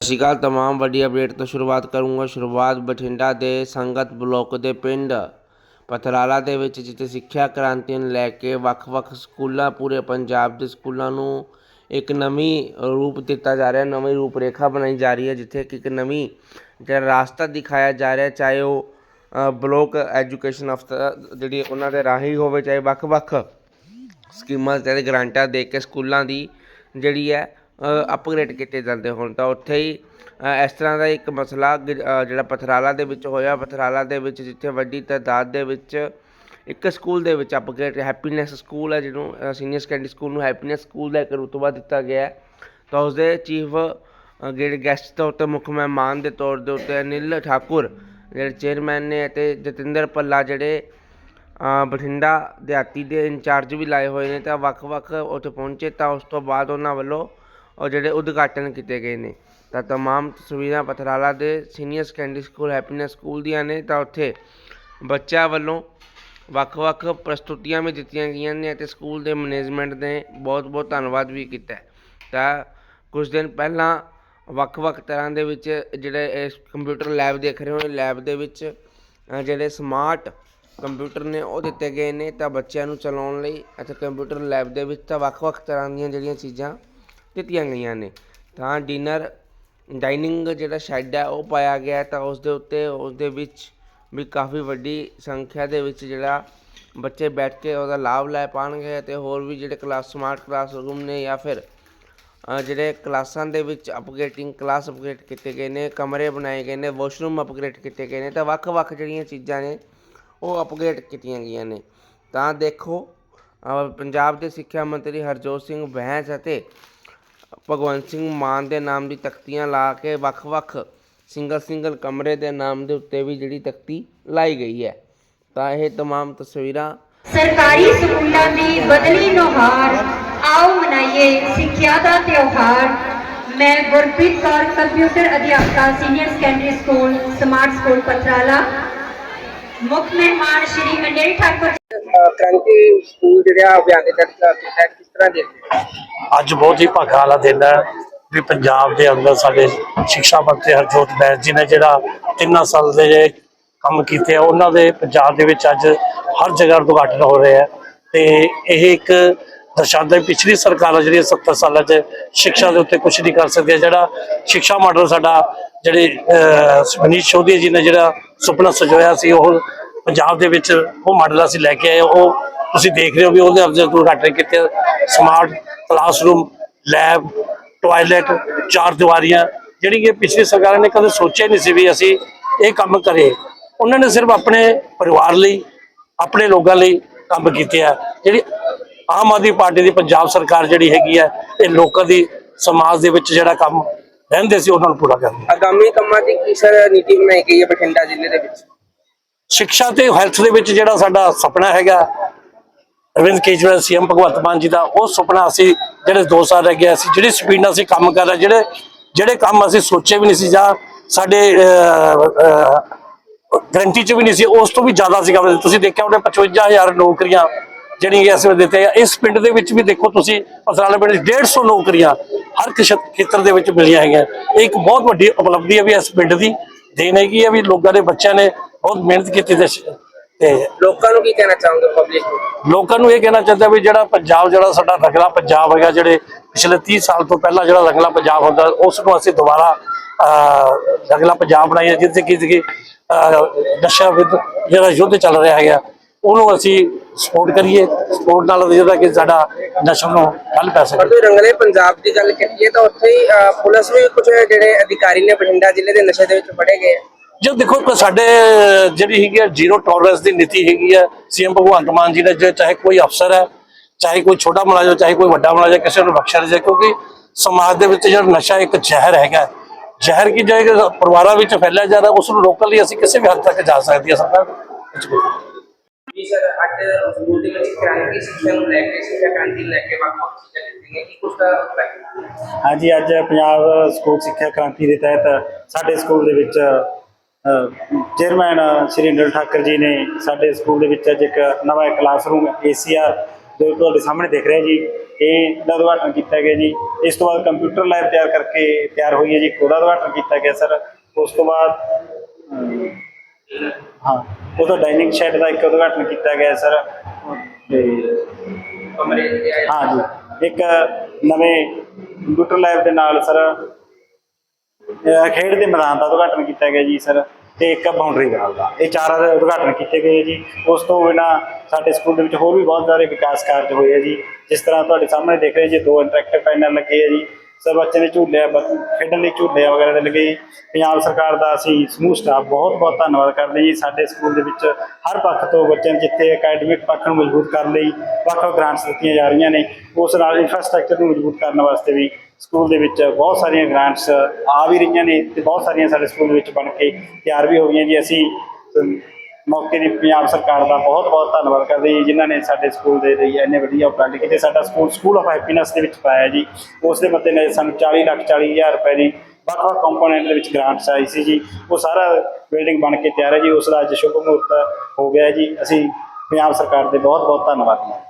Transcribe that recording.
ਸਤਿ ਸ਼੍ਰੀ ਅਕਾਲ, ਤਮਾਮ ਵੱਡੀ ਅਪਡੇਟ ਤੋਂ ਸ਼ੁਰੂਆਤ ਕਰੂੰਗਾ। ਸ਼ੁਰੂਆਤ ਬਠਿੰਡਾ ਦੇ ਸੰਗਤ ਬਲਾਕ ਦੇ ਪਿੰਡ ਪਥਰਾਲਾ ਦੇ ਵਿੱਚ, ਜਿੱਥੇ ਸਿੱਖਿਆ ਕ੍ਰਾਂਤੀ ਨੂੰ ਲੈ ਕੇ ਵੱਖ-ਵੱਖ ਸਕੂਲਾਂ, ਪੂਰੇ ਪੰਜਾਬ ਦੇ ਸਕੂਲਾਂ ਨੂੰ ਇੱਕ ਨਵੀਂ ਰੂਪ ਦਿੱਤਾ ਜਾ ਰਿਹਾ, ਨਵੀਂ ਰੂਪਰੇਖਾ ਬਣਾਈ ਜਾ ਰਹੀ ਹੈ, ਜਿੱਥੇ ਕਿ ਇੱਕ ਨਵੀਂ ਜਿਹੜਾ ਰਾਸਤਾ ਦਿਖਾਇਆ ਜਾ ਰਿਹਾ, ਚਾਹੇ ਉਹ ਬਲੋਕ ਐਜੂਕੇਸ਼ਨ ਅਫਸਰ ਜਿਹੜੀ ਉਹਨਾਂ ਦੇ ਰਾਹੀਂ ਹੋਵੇ, ਚਾਹੇ ਵੱਖ-ਵੱਖ ਸਕੀਮਾਂ ਤੇ ਗ੍ਰਾਂਟਾਂ ਦੇ ਕੇ ਸਕੂਲਾਂ ਦੀ ਜਿਹੜੀ ਹੈ ਅਪਗ੍ਰੇਡ ਕੀਤੇ ਜਾਂਦੇ ਹੋਣ, ਤਾਂ ਉੱਥੇ ਹੀ ਇਸ ਤਰ੍ਹਾਂ ਦਾ ਇੱਕ ਮਸਲਾ ਜਿਹੜਾ ਪਥਰਾਲਾ ਦੇ ਵਿੱਚ ਹੋਇਆ, ਪਥਰਾਲਾ ਦੇ ਵਿੱਚ ਜਿੱਥੇ ਵੱਡੀ ਤਾਦਾਦ ਦੇ ਵਿੱਚ ਇੱਕ ਸਕੂਲ ਦੇ ਵਿੱਚ ਅਪਗ੍ਰੇਡ ਹੈਪੀਨੈਸ ਸਕੂਲ ਹੈ ਜਿਹਨੂੰ ਸੀਨੀਅਰ ਸੈਕੰਡਰੀ ਸਕੂਲ ਨੂੰ ਹੈਪੀਨੈਸ ਸਕੂਲ ਦਾ ਇੱਕ ਰੁਤਬਾ ਦਿੱਤਾ ਗਿਆ ਹੈ। ਤਾਂ ਉਸਦੇ ਚੀਫ ਜਿਹੜੇ ਗੈਸਟ ਤੌਰ ਤੇ ਮੁੱਖ ਮਹਿਮਾਨ ਦੇ ਤੌਰ ਦੇ ਉੱਤੇ ਅਨਿਲ ਠਾਕੁਰ, ਜਿਹੜੇ ਚੇਅਰਮੈਨ ਨੇ ਅਤੇ ਜਤਿੰਦਰ ਪੱਲਾ ਜਿਹੜੇ ਬਠਿੰਡਾ ਦਿਹਾਤੀ ਦੇ ਇੰਚਾਰਜ ਵੀ ਲਾਏ ਹੋਏ ਨੇ, ਤਾਂ ਵੱਖ-ਵੱਖ ਉੱਥੇ ਪਹੁੰਚੇ, ਤਾਂ ਉਸ ਤੋਂ ਬਾਅਦ ਉਹਨਾਂ ਵੱਲੋਂ ਉਹ ਜਿਹੜੇ ਉਦਘਾਟਨ ਕੀਤੇ ਗਏ ਨੇ, ਤਾਂ ਤਮਾਮ ਤਸਵੀਰਾਂ ਪਥਰਾਲਾ ਦੇ senior secondary school happiness school ਦੀਆਂ ਨੇ, ਤਾਂ ਉੱਥੇ ਬੱਚਿਆਂ ਵੱਲੋਂ ਵੱਖ-ਵੱਖ ਪ੍ਰਸਤੁਤੀਆਂ ਵੀ ਦਿੱਤੀਆਂ ਗਈਆਂ ਨੇ ਅਤੇ ਸਕੂਲ ਦੇ ਮੈਨੇਜਮੈਂਟ ਨੇ ਬਹੁਤ-ਬਹੁਤ ਧੰਨਵਾਦ ਵੀ ਕੀਤਾ ਤਾਂ ਕੁਝ ਦਿਨ ਪਹਿਲਾਂ ਵੱਖ-ਵੱਖ ਤਰ੍ਹਾਂ ਦੇ ਵਿੱਚ ਜਿਹੜੇ ਇਸ ਕੰਪਿਊਟਰ ਲੈਬ ਦੇਖ ਰਹੇ ਹੋ ਲੈਬ ਦੇ ਵਿੱਚ ਜਿਹੜੇ ਸਮਾਰਟ ਕੰਪਿਊਟਰ ਨੇ, ਉਹ ਦਿੱਤੇ ਗਏ ਨੇ, ਤਾਂ ਬੱਚਿਆਂ ਨੂੰ ਚਲਾਉਣ ਲਈ ਅਤੇ ਕੰਪਿਊਟਰ ਲੈਬ ਦੇ ਵਿੱਚ ਤਾਂ ਵੱਖ-ਵੱਖ ਤਰ੍ਹਾਂ ਦੀਆਂ ਜਿਹੜੀਆਂ ਚੀਜ਼ਾਂ ਦਿੱਤੀਆਂ ਗਈਆਂ ਨੇ। ਤਾਂ ਡਿਨਰ, ਡਾਈਨਿੰਗ ਜਿਹੜਾ ਸ਼ੈੱਡ ਹੈ, ਉਹ ਪਾਇਆ ਗਿਆ ਤਾਂ ਉਸ ਦੇ ਉੱਤੇ, ਉਸ ਦੇ ਵਿੱਚ ਵੀ ਕਾਫੀ ਵੱਡੀ ਸੰਖਿਆ ਦੇ ਵਿੱਚ ਜਿਹੜਾ ਬੱਚੇ ਬੈਠ ਕੇ ਉਹਦਾ ਲਾਭ ਲੈ ਪਾਣਗੇ ਅਤੇ ਹੋਰ ਵੀ ਜਿਹੜੇ ਕਲਾਸ, ਸਮਾਰਟ ਕਲਾਸਰੂਮ ਨੇ ਜਾਂ ਫਿਰ ਜਿਹੜੇ ਕਲਾਸਾਂ ਦੇ ਵਿੱਚ ਅਪਗ੍ਰੇਡਿੰਗ, ਕਲਾਸ ਅਪਗ੍ਰੇਡ ਕੀਤੇ ਗਏ ਨੇ, ਕਮਰੇ ਬਣਾਏ ਗਏ ਨੇ, ਵਾਸ਼ਰੂਮ ਅਪਗ੍ਰੇਡ ਕੀਤੇ ਗਏ ਨੇ, ਤਾਂ ਵੱਖ-ਵੱਖ ਜਿਹੜੀਆਂ ਚੀਜ਼ਾਂ ਨੇ, ਉਹ ਅਪਗ੍ਰੇਡ ਕੀਤੀਆਂ ਗਈਆਂ ਨੇ। ਤਾਂ ਦੇਖੋ ਪੰਜਾਬ ਦੇ ਸਿੱਖਿਆ ਮੰਤਰੀ ਹਰਜੋਤ ਸਿੰਘ ਬੈਂਸ ਅਤੇ ਭਗਵੰਤ ਸਿੰਘ ਮਾਨ ਦੇ ਨਾਮ ਦੀ ਤਖਤੀਆਂ ਲਾ ਕੇ ਵੱਖ-ਵੱਖ ਸਿੰਗਲ ਸਿੰਗਲ ਕਮਰੇ ਦੇ ਨਾਮ ਦੇ ਉੱਤੇ ਵੀ ਜਿਹੜੀ ਤਖਤੀ ਲਾਈ ਗਈ ਹੈ ਤਾਂ ਇਹ तमाम ਤਸਵੀਰਾਂ ਸਰਕਾਰੀ ਸਕੂਲਾਂ ਦੀ ਬਦਲੀ ਨੁਹਾਰ ਆਓ ਮਨਾਈਏ ਸਿੱਖਿਆ ਦਾ ਤਿਉਹਾਰ ਮੈਂ ਗੁਰਪ੍ਰੀਤ ਕੌਰ ਕੰਪਿਊਟਰ ਅਧਿਆਪਕਾ senior secondary school smart school Pathrala ਮੁੱਖ ਮਹਿਮਾਨ ਸ਼੍ਰੀ ਅਨਿਲ ਠਾਕੁਰ ਕ੍ਰਾਂਤੀ ਸਕੂਲ ਜਿਹੜਾ ਅਭਿਆਨ ਦੇ ਤਹਿਤ ਕੀਤਾ ਕਿਸ ਤਰ੍ਹਾਂ ਦੇਖਦੇ ਅੱਜ ਬਹੁਤ ਹੀ ਭਾਗਾਂ ਵਾਲਾ ਦਿਨ ਹੈ ਵੀ ਪੰਜਾਬ ਦੇ ਅੰਦਰ ਸਾਡੇ ਸਿੱਖਿਆ ਮੰਤਰੀ ਹਰਜੋਤ ਬੈਂਸ ਜੀ ਨੇ ਜਿਹੜਾ ਤਿੰਨਾਂ ਸਾਲ ਦੇ ਕੰਮ ਕੀਤੇ ਆ, ਉਹਨਾਂ ਦੇ ਪੰਜਾਬ ਦੇ ਵਿੱਚ ਅੱਜ ਹਰ ਜਗ੍ਹਾ ਉਦਘਾਟਨ ਹੋ ਰਿਹਾ ਹੈ। ਤੇ ਇਹ ਇੱਕ ਦਰਸਾਉਂਦਾ ਪਿਛਲੀ ਸਰਕਾਰਾਂ ਜਿਹੜੀਆਂ 70 ਸਾਲਾਂ 'ਚ ਸਿੱਖਿਆ ਦੇ ਉੱਤੇ ਕੁਝ ਨਹੀਂ ਕਰ ਸਕਦੀਆਂ ਜਿਹੜਾ ਸਿੱਖਿਆ ਮਾਡਲ ਸਾਡਾ ਜਿਹੜੇ ਮਨੀਸ਼ ਚੌਧਰੀ ਜੀ ਨੇ ਜਿਹੜਾ ਸੁਪਨਾ ਸਜੋਇਆ ਸੀ, ਉਹ ਪੰਜਾਬ ਦੇ ਵਿੱਚ ਉਹ ਮਾਡਲ ਅਸੀਂ ਲੈ ਕੇ ਆਏ, ਉਹ ਤੁਸੀਂ ਦੇਖ ਰਹੇ ਹੋ ਵੀ ਉਹਦੇ ਅਫਜ਼ਲ ਉਦਘਾਟਨ ਕੀਤੇ ਸਮਾਰਟ ਕਲਾਸਰੂਮ ਲੈਬ ਟਾਇਲਟ ਚਾਰ ਦੀਵਾਰੀਆਂ, ਜਿਹੜੀ ਕਿ ਪਿਛਲੀ ਸਰਕਾਰਾਂ ਨੇ ਕਦੇ ਸੋਚਿਆ ਨਹੀਂ ਸੀ ਵੀ ਅਸੀਂ ਇਹ ਕੰਮ ਕਰੇ ਉਹਨਾਂ ਨੇ ਸਿਰਫ ਆਪਣੇ ਪਰਿਵਾਰ ਲਈ, ਆਪਣੇ ਲੋਕਾਂ ਲਈ ਕੰਮ ਕੀਤੇ ਆ। ਜਿਹੜੀ ਆਮ ਆਦਮੀ ਪਾਰਟੀ ਦੀ ਪੰਜਾਬ ਸਰਕਾਰ ਜਿਹੜੀ ਹੈਗੀ ਆ, ਇਹ ਲੋਕਾਂ ਦੀ, ਸਮਾਜ ਦੇ ਵਿੱਚ ਜਿਹੜਾ ਕੰਮ ਰਹਿੰਦੇ ਸੀ, ਉਹਨਾਂ ਨੂੰ ਪੂਰਾ ਕਰਦੀ ਆਗਾਮੀ ਕੰਮਾਂ ਦੀ ਕੀ ਸਰ ਨੀਤੀ ਬਣਾਈ ਗਈ ਹੈ ਬਠਿੰਡਾ ਜ਼ਿਲ੍ਹੇ ਦੇ ਵਿੱਚ? ਸਿੱਖਿਆ ਤੇ ਹੈਲਥ ਦੇ ਵਿੱਚ ਜਿਹੜਾ ਸਾਡਾ ਸੁਪਨਾ ਹੈਗਾ, ਅਰਵਿੰਦ ਕੇਜਰੀਵਾਲ ਸੀਐਮ ਭਗਵੰਤ ਮਾਨ ਜੀ ਦਾ, ਉਹ ਸੁਪਨਾ ਅਸੀਂ ਜਿਹੜੇ 2 ਸਾਲ ਰਹਿ ਗਏ ਅਸੀਂ, ਜਿਹੜੀ ਸਪੀਡ ਨਾਲ ਅਸੀਂ ਕੰਮ ਕਰ ਰਹੇ, ਜਿਹੜੇ ਜਿਹੜੇ ਕੰਮ ਅਸੀਂ ਸੋਚੇ ਵੀ ਨਹੀਂ ਸੀ ਜਾਂ ਸਾਡੇ ਗਰੰਟੀ ਚ ਵੀ ਨਹੀਂ ਸੀ, ਉਸ ਤੋਂ ਵੀ ਜ਼ਿਆਦਾ ਸੀ ਕੰਮ ਤੁਸੀਂ ਦੇਖਿਆ ਉਹਨੇ 55000 ਨੌਕਰੀਆਂ ਜਿਹੜੀਆਂ ਕਿ ਇਸ ਵੇਲੇ ਦਿੱਤੇ ਆ ਇਸ ਪਿੰਡ ਦੇ ਵਿੱਚ ਵੀ ਦੇਖੋ ਤੁਸੀਂ ਅਸਰਾਲੇ ਪਿੰਡ 'ਚ 150 ਨੌਕਰੀਆਂ ਹਰ ਕਿਸ਼- ਖੇਤਰ ਦੇ ਵਿੱਚ ਮਿਲੀਆਂ ਹੈਗੀਆਂ। ਇਹ ਇੱਕ ਬਹੁਤ ਵੱਡੀ ਉਪਲਬਧੀ ਹੈ ਵੀ ਇਸ ਪਿੰਡ ਦੀ ਦੇਣ ਹੈਗੀ ਹੈ ਵੀ ਲੋਕਾਂ ਦੇ ਬੱਚਿਆਂ ਨੇ ਬਹੁਤ ਮਿਹਨਤ ਕੀਤੀ ਤੇ ਸ਼- ਤੇ ਲੋਕਾਂ ਨੂੰ ਕੀ ਕਹਿਣਾ ਚਾਹੋਗੇ ਪਬਲਿਕ ਨੂੰ? ਲੋਕਾਂ ਨੂੰ ਇਹ ਕਹਿਣਾ ਚਾਹੁੰਦਾ ਵੀ ਜਿਹੜਾ ਪੰਜਾਬ ਜਿਹੜਾ ਸਾਡਾ ਰੰਗਲਾ ਪੰਜਾਬ ਹੈਗਾ ਜਿਹੜੇ ਪਿਛਲੇ 30 ਸਾਲ ਤੋਂ ਪਹਿਲਾਂ ਜਿਹੜਾ ਰੰਗਲਾ ਪੰਜਾਬ ਹੁੰਦਾ ਉਸ ਨੂੰ ਅਸੀਂ ਦੁਬਾਰਾ ਅਹ, ਰੰਗਲਾ ਪੰਜਾਬ ਬਣਾਈਏ ਜਿੱਥੇ ਕਿ ਕਿ ਨਸ਼ਾ ਵਿਦ ਜਿਹੜਾ ਯੁੱਧ ਚੱਲ ਰਿਹਾ ਹੈਗਾ ਉਹਨੂੰ ਅਸੀਂ ਸਪੋਰਟ ਕਰੀਏ ਸਪੋਰਟ ਨਾਲ ਜਿਹੜਾ ਕਿ ਸਾਡਾ ਨਸ਼ਾ ਨੂੰ ਹੱਲ ਪੈ ਸਕੇ। ਪਰ ਤੁਸੀਂ ਰੰਗਲੇ ਪੰਜਾਬ ਦੀ ਗੱਲ ਕਰੀਏ ਤਾਂ ਉੱਥੇ ਹੀ ਪੁਲਿਸ ਵੀ ਕੁਝ ਜਿਹੜੇ ਅਧਿਕਾਰੀ ਨੇ ਬਠਿੰਡਾ ਜ਼ਿਲ੍ਹੇ ਦੇ ਨਸ਼ੇ ਦੇ ਵਿੱਚ ਫੜੇ ਗਏ ਆ। ਜੋ ਦੇਖੋ ਕਿ ਸਾਡੇ ਜਿਹੜੀ ਹੈਗੀ ਹੈ ਜ਼ੀਰੋ ਟੋਲਰੈਂਸ ਦੀ ਨੀਤੀ ਹੈਗੀ ਹੈ ਸੀਐਮ ਭਗਵੰਤ ਮਾਨ ਜੀ ਨੇ ਜੇ ਚਾਹੇ ਕੋਈ ਅਫਸਰ ਹੈ ਚਾਹੇ ਕੋਈ ਛੋਟਾ ਮੁਲਾਜ਼ਮ ਚਾਹੇ ਕੋਈ ਵੱਡਾ ਮੁਲਾਜ਼ਮ ਕਿਸੇ ਨੂੰ ਬਖਸ਼ਿਆ ਨਹੀਂ ਜਾਏ ਕਿਉਂਕਿ ਸਮਾਜ ਦੇ ਵਿੱਚ ਜਿਹੜਾ ਨਸ਼ਾ ਇੱਕ ਜ਼ਹਿਰ ਹੈਗਾ ਜ਼ਹਿਰ ਕੀ ਜਾਏਗਾ? ਪਰਿਵਾਰਾਂ ਵਿੱਚ ਫੈਲਿਆ ਜਾ ਰਿਹਾ ਉਸ ਨੂੰ ਰੋਕਣ ਲਈ ਅਸੀਂ ਕਿਸੇ ਵੀ ਹੱਦ ਤੱਕ ਜਾ ਸਕਦੀ ਹੈ ਸਰਕਾਰ। ਜੀ ਸਰ ਅੱਜ ਸਕੂਲ ਦੇ ਵਿੱਚ ਕ੍ਰਾਂਤੀ ਸਿੱਖਿਆ ਨੂੰ ਲੈ ਕੇ ਸਿੱਖਿਆ ਕ੍ਰਾਂਤੀ ਲੈ ਕੇ ਵੱਖ-ਵੱਖ ਚੀਜ਼ਾਂ ਦਿੱਤੀਆਂ ਕੀ ਕੁਝ ਦਾ ਹੈ ਹਾਂਜੀ ਅੱਜ ਪੰਜਾਬ ਸਕੂਲ ਸਿੱਖਿਆ ਕ੍ਰਾਂਤੀ ਦੇ ਤਹਿਤ ਸਾਡੇ ਸਕੂਲ ਦੇ ਵਿੱਚ ਚੇਅਰਮੈਨ ਸ਼੍ਰੀ ਨਿਲ ਠਾਕਰ ਜੀ ਨੇ ਸਾਡੇ ਸਕੂਲ ਦੇ ਵਿੱਚ ਅੱਜ ਇੱਕ ਨਵਾਂ ਕਲਾਸਰੂਮ ਏਸੀਆਰ ਜੋ ਤੁਹਾਡੇ ਸਾਹਮਣੇ ਦਿਖ ਰਿਹਾ ਜੀ ਇਹ ਦਾ ਉਦਘਾਟਨ ਕੀਤਾ ਗਿਆ ਜੀ। ਇਸ ਤੋਂ ਬਾਅਦ ਕੰਪਿਊਟਰ ਲੈਬ ਤਿਆਰ ਕਰਕੇ ਤਿਆਰ ਹੋਈ ਹੈ ਜੀ ਉਹਦਾ ਉਦਘਾਟਨ ਕੀਤਾ ਗਿਆ ਸਰ ਉਸ ਤੋਂ ਬਾਅਦ ਅਮ, ਹਾਂ ਉਹਦਾ ਡਾਈਨਿੰਗ ਸ਼ੈਡ ਦਾ ਇੱਕ ਉਦਘਾਟਨ ਕੀਤਾ ਗਿਆ ਸਰ ਤੇ ਹਾਂ ਜੀ ਇੱਕ ਨਵੇਂ ਕੰਪਿਊਟਰ ਲੈਬ ਦੇ ਨਾਲ ਸਰ ਖੇਡ ਦੇ ਮੈਦਾਨ ਦਾ ਉਦਘਾਟਨ ਕੀਤਾ ਗਿਆ ਜੀ ਸਰ ਤੇ ਇੱਕ ਬਾਉਂਡਰੀ ਵਾਲ ਦਾ। ਇਹ ਚਾਰਾਂ ਦੇ ਉਦਘਾਟਨ ਕੀਤੇ ਗਏ ਜੀ। ਉਸ ਤੋਂ ਬਿਨਾਂ ਸਾਡੇ ਸਕੂਲ ਦੇ ਵਿੱਚ ਹੋਰ ਵੀ ਬਹੁਤ ਸਾਰੇ ਵਿਕਾਸ ਕਾਰਜ ਹੋਏ ਆ ਜੀ। ਜਿਸ ਤਰ੍ਹਾਂ ਤੁਹਾਡੇ ਸਾਹਮਣੇ ਦੇਖ ਰਹੇ ਜੀ, ਦੋ ਇੰਟਰੈਕਟਿਵ ਪੈਨਲ ਲੱਗੇ ਆ ਜੀ। ਸਰ ਬੱਚੇ ਦੇ ਝੂਲੇ ਬ- ਖੇਡਣ ਲਈ ਝੂਲੇ ਵਗੈਰਾ ਦੇ ਲੱਗੇ ਜੀ। ਪੰਜਾਬ ਸਰਕਾਰ ਦਾ ਅਸੀਂ ਸਮੂਹ ਸਟਾਫ ਬਹੁਤ ਬਹੁਤ ਧੰਨਵਾਦ ਕਰਦੇ ਜੀ। ਸਾਡੇ ਸਕੂਲ ਦੇ ਵਿੱਚ ਹਰ ਪੱਖ ਤੋਂ ਬੱਚਿਆਂ ਨੂੰ ਜਿੱਥੇ ਅਕੈਡਮਿਕ ਪੱਖ ਨੂੰ ਮਜ਼ਬੂਤ ਕਰਨ ਲਈ ਵੱਖ ਵੱਖ ਗ੍ਰਾਂਟਸ ਦਿੱਤੀਆਂ ਜਾ ਰਹੀਆਂ ਨੇ। ਉਸ ਨਾਲ ਇਨਫਰਾਸਟ੍ਰਕਚਰ ਨੂੰ ਮਜ਼ਬੂਤ ਕਰਨ ਵਾਸਤੇ ਵੀ ਸਕੂਲ ਦੇ ਵਿੱਚ ਬਹੁਤ ਸਾਰੀਆਂ ਗ੍ਰਾਂਟਸ ਆ ਵੀ ਰਹੀਆਂ ਨੇ ਤੇ ਬਹੁਤ ਸਾਰੀਆਂ ਸਾਡੇ ਸਕੂਲ ਵਿੱਚ ਬਣ ਕੇ ਤਿਆਰ ਵੀ ਹੋ ਗਈਆਂ ਜੀ। ਅਸੀਂ ਮੌਕੇ ਦੀ ਪੰਜਾਬ ਸਰਕਾਰ ਦਾ ਬਹੁਤ ਬਹੁਤ ਧੰਨਵਾਦ ਕਰਦੇ ਜੀ, ਜਿਨ੍ਹਾਂ ਨੇ ਸਾਡੇ ਸਕੂਲ ਦੇ ਲਈ ਇੰਨੇ ਵਧੀਆ ਉਪਰਾਲੇ ਕੀਤੇ। ਸਾਡਾ ਸਕੂਲ ਸਕੂਲ ਆਫ ਹੈਪੀਨੈਸ ਦੇ ਵਿੱਚ ਪਾਇਆ ਜੀ। ਉਸ ਦੇ ਮੱਦੇ ਨਜ਼ਰ ਸਾਨੂੰ 40 ਲੱਖ 40 ਹਜ਼ਾਰ ਰੁਪਏ ਦੀ ਵੱਖ ਵੱਖ ਕੰਪੋਨੈਂਟ ਦੇ ਵਿੱਚ ਗ੍ਰਾਂਟਸ ਆਈ ਸੀ ਜੀ। ਉਹ ਸਾਰਾ ਬਿਲਡਿੰਗ ਬਣ ਕੇ ਤਿਆਰ ਹੈ ਜੀ। ਉਸ ਦਾ ਅੱਜ ਸ਼ੁਭ ਮਹੂਰਤ ਹੋ ਗਿਆ ਜੀ। ਅਸੀਂ ਪੰਜਾਬ ਸਰਕਾਰ ਦੇ ਬਹੁਤ ਬਹੁਤ ਧੰਨਵਾਦ ਹਾਂ।